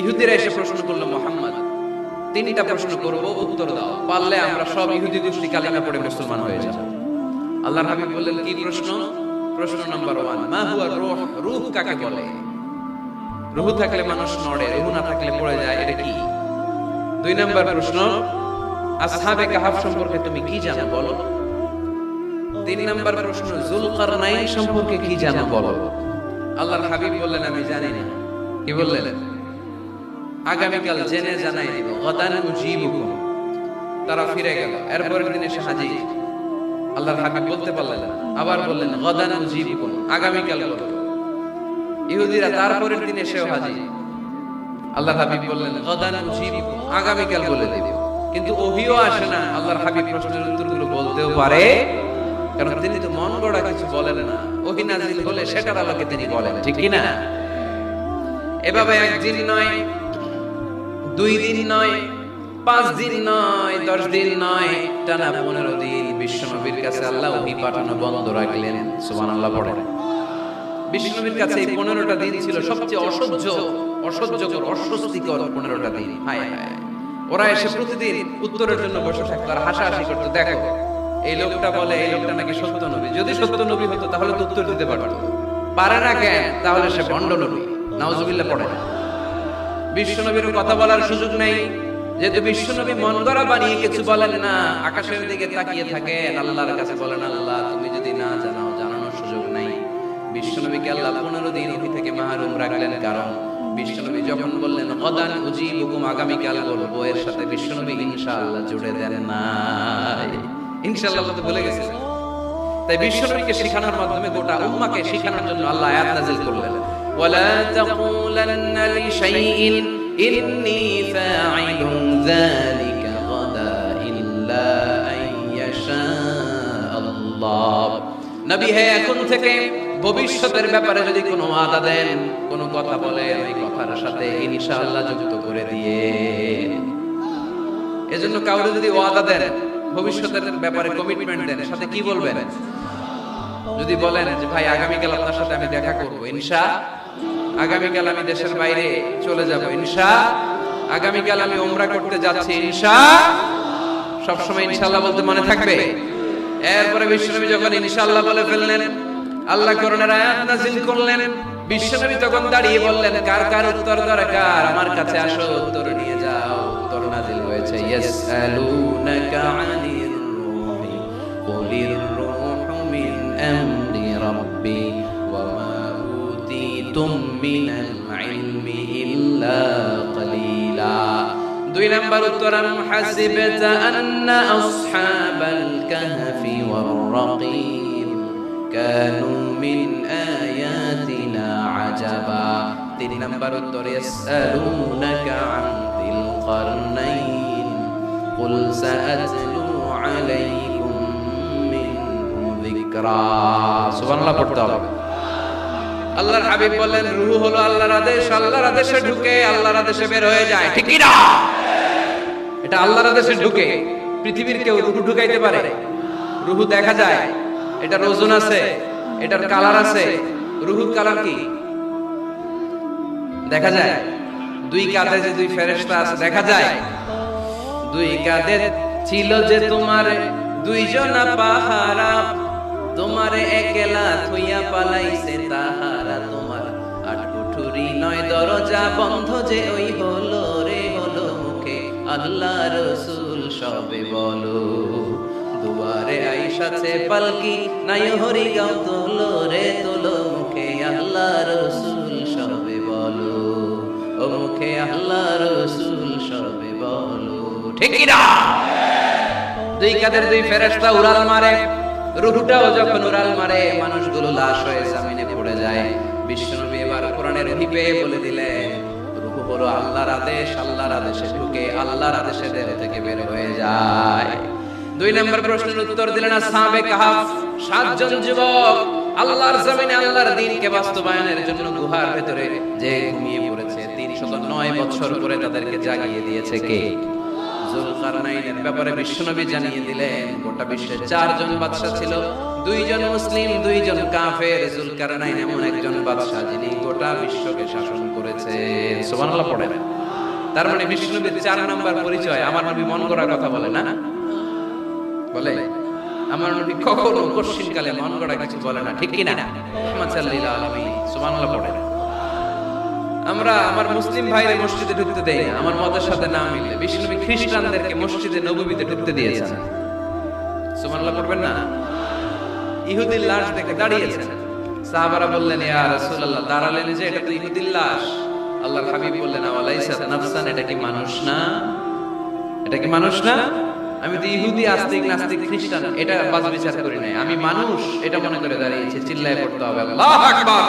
ইহুদিরা এসে প্রশ্ন করল, মোহাম্মদ, তিনটা প্রশ্ন করব, উত্তর দাও। পারলে আমরা সব ইহুদি গোষ্ঠী কালিমা পড়ে মুসলমান হয়ে যাব। আল্লাহ হাবিব বললেন, কি প্রশ্ন? প্রশ্ন নাম্বার ওয়ান, মা হুয়া রূহ রূহ কাকে বলে? রুহ থাকলে মানুষ নড়ে, রুহ না থাকলে পড়ে যায়, এটা কি? দুই নাম্বার প্রশ্ন, আসহাবে কাহাফ সম্পর্কে তুমি কি জানো বলো? তিন নাম্বার প্রশ্ন, জুলকারনাইন সম্পর্কে কি জানো বলো? আল্লাহর হাবিব বললেন, আমি জানি না। কি বললেন? আগামীকাল জেনে জানাই দিব গদান উজিবুকুম তারা ফিরে গেল। এরপরের দিন এসে হাজির। আল্লাহর হাবিব বলতে পারলেন। আবার বললেন, গদান উজিবুকুম আগামীকাল বলব ইহুদিরা তারপরের দিন এসেও হাজির। আল্লাহর হাবিব বললেন, গদান উজিবুকুম আগামীকাল বলে দেব। কিন্তু ওহিও আসে না। আল্লাহর হাবিব প্রশ্নের উত্তরগুলো বলতেও পারে, কারণ তিনি তো মন গড়া কিছু বলেন না। ওহি নাজিল হলে সেটার আলোকে তিনি বলেন, ঠিক কি না? এভাবে একদিন নয় দুই দিন নয়, পাঁচ দিন নয়, দশ দিন নয়, টানা পনেরো দিন বিশ্বনবীর কাছে আল্লাহ ওহি পাঠানো বন্ধ রাখলেন। সুবান আল্লাহ পড়ে বিশ্বনবীর কাছে এই পনেরোটা দিন ছিল সবচেয়ে অসহ্য, অসহ্যকর, অস্বস্তিকর পনেরোটা দিন। ওরা এসে প্রতিদিন উত্তরের জন্য বসে থাকতো আর হাসাহাসি করতো। দেখো, এই লোকটা বলে, এই লোকটা নাকি সত্য নবী। যদি সত্য নবী হতো, তাহলে তো উত্তর দিতে পারতো। পারে না কেন? তাহলে সে ভণ্ড নবী। নাউজুবিল্লাহ পড়ে। না বিশ্বনবীর কথা বলার সুযোগ নেই। যেহেতু বিশ্বনবী মন গড়া বানিয়ে কিছু বলেন না, আকাশের দিকে তাকিয়ে থাকেন, আল্লাহর কাছে বলেন, আল্লাহ, তুমি যদি না জানাও, জানানোর সুযোগ নাই। বিশ্বনবীকে আল্লাহ পনেরো দিন ওহি থেকে মাহরুম রাখলেন। কারণ বিশ্বনবী যখন বললেন অদান উজি হুকুম আগামীকাল বলব, এর সাথে বিশ্বনবী ইনশাআল্লাহ জুড়ে দেন নাই। ইনশাআল্লাহ তো বলে গেছে। তাই বিশ্বনবীকে শেখানোর মাধ্যমে গোটা উম্মাকে শেখানোর জন্য আল্লাহ আয়াত নাযিল করলেন। ওয়ালা তাকুলান্না লিশাইইন ইন্নী ফাঈলুন যালিকা গাদা ইল্লা আইয়াশা আল্লাহ নবী হে, এখন থেকে ভবিষ্যতের ব্যাপারে যদি কোনো ওয়াদা দেন, কোনো কথা বলেন, এই কথার সাথে ইনশাআল্লাহ যুক্ত করে দিয়ে। এজন্য কাউকে যদি ওয়াদা দেন, ভবিষ্যতের ব্যাপারে কমিটমেন্ট দেন, সাথে কি বলবেন? যদি বলেন যে, ভাই, আগামীকাল আপনার সাথে আমি দেখা করব, ইনশা আগামীকাল আমি দেশের বাইরে চলে যাব, ইনশা। আগামীকাল আমি ওমরা করতে যাচ্ছি, ইনশা। সবসময় ইনশাআল্লাহ বলতে মনে থাকবে। এরপরে বিশ্বনবী যখন ইনশাআল্লাহ বলে ফেললেন, আল্লাহ করোনার আয়াত নাযিল করলেন। বিশ্বনবী তখন দাঁড়িয়ে বললেন, কার কার উত্তর দরকার? আমার কাছে আসো, উত্তর নিয়ে যাও। উত্তর নাযিল হয়েছে, ইয়াসআলুনাকা আনির রূহি, কুলির রূহু মিন আমরি রাব্বি। উতীতুম মিনাল ইলমি ইল্লা কালিলা দুই নাম্বার উত্তর আম হাসিবতা আন্না আসহাবাল কাহফি ওয়ার রাকিম কানু মিন আয়াতিনা আজাবা তিন নাম্বার উত্তর ইয়াসআলুনাকা আন দিল কারনাইন কুল সাআতলু আলাইকুম মিনহু যিকরা সুবহানাল্লাহ পড়তে হবে আল্লাহর হাবিব বললেন রুহ হলো আল্লাহর আদেশ, আল্লাহর আদেশে ঢুকে আল্লাহর আদেশে বের হয়ে যায়। ঠিক কি না এটা আল্লাহর আদেশে ঢুকে, পৃথিবীর কেউ রুহ ঢুকাইতে পারে। রুহ দেখা যায়, এটার ওজন আছে, এটার কালার আছে। রুহুর কালার কি? দেখা যায়, দুই কাঁধে যে দুই ফেরেশতা আছে, দেখা যায়। দুই কাঁধে ছিল যে তোমার দুইজনা পাহারা, তোমার একলা থইয়া পালাইছে তাহারা দরজা বন্ধ যে ওই হলো রে হলো মুখে। আল্লাহ রসুল সবে বলো, দুয়ারে আইসাছে পালকি, নাই হরি গাও তোলো রে, তোলো মুখে। আল্লাহ রসুল সবে বলো, ও মুখে আল্লাহ রসুল সবে বলো। ঠিক না দুই কাদের দুই ফেরেশতা উড়াল মারে। রুহটাও যখন উড়াল মারে, মানুষগুলো লাশ হয়ে জামিনে পড়ে যায়। বিশ্বনবী এবার কোরআনের ওহী পেয়ে বলে দিলেন হলো আল্লাহর আদেশ, আল্লাহর আদেশে ঢুকে আল্লাহর আদেশে দেহ থেকে বের হয়ে যায়। দুই নম্বর প্রশ্নের উত্তর দিলেন আসহাবে কাহাফ, সাতজন যুবক। আল্লাহর জমিনে আল্লাহর দিনকে বাস্তবায়নের জন্য গুহার ভেতরে যে ঘুমিয়ে পড়েছে 309 বছর পরে তাদেরকে জাগিয়ে দিয়েছে কে? জুলকারনাইনের ব্যাপারে বিশ্বনবী জানিয়ে দিলেন, গোটা বিশ্বে চারজন ছিল, দুইজন মুসলিম, দুইজন কাফের, জুলকারনাইন এমন একজন যিনি গোটা বিশ্বকে শাসন করেছেন সুবহানাল্লাহ পড়েন। তার মানে বিষ্ণুনবীর চার নাম্বার পরিচয়, আমার নবী মন করার কথা বলে না? বলে? আমার নবী কখনো কশিন কালে মন গড়া কিছু বলে না, ঠিক কি না সুবহানাল্লাহ পড়েন। আমরা আমার মুসলিম ভাইরে মসজিদে ঢুকতে দেই না, আমার মতের সাথে না মিললে বিষ্ণুনবী খ্রিস্টানদেরকে মসজিদে নববীতে ঢুকতে দিয়েছেন। না? ইহুদির লাশ দেখে দাঁড়িয়েছেন। সাহাবারা বললেন, ইয়া রাসূলুল্লাহ, দাঁড়ালেন যে, এটা তো ইহুদির লাশ। হাবিব বললেন আওয়ালাইসা নাফসান, এটা কি মানুষ না? এটা কি মানুষ না? আমি তো ইহুদি, আস্তিক, নাস্তিক, খ্রিস্টান, এটা বাজ বিচার করি নাই। আমি মানুষ, এটা মনে করে দাঁড়িয়েছি, চিল্লায় পড়তে হবে আল্লাহু আকবার।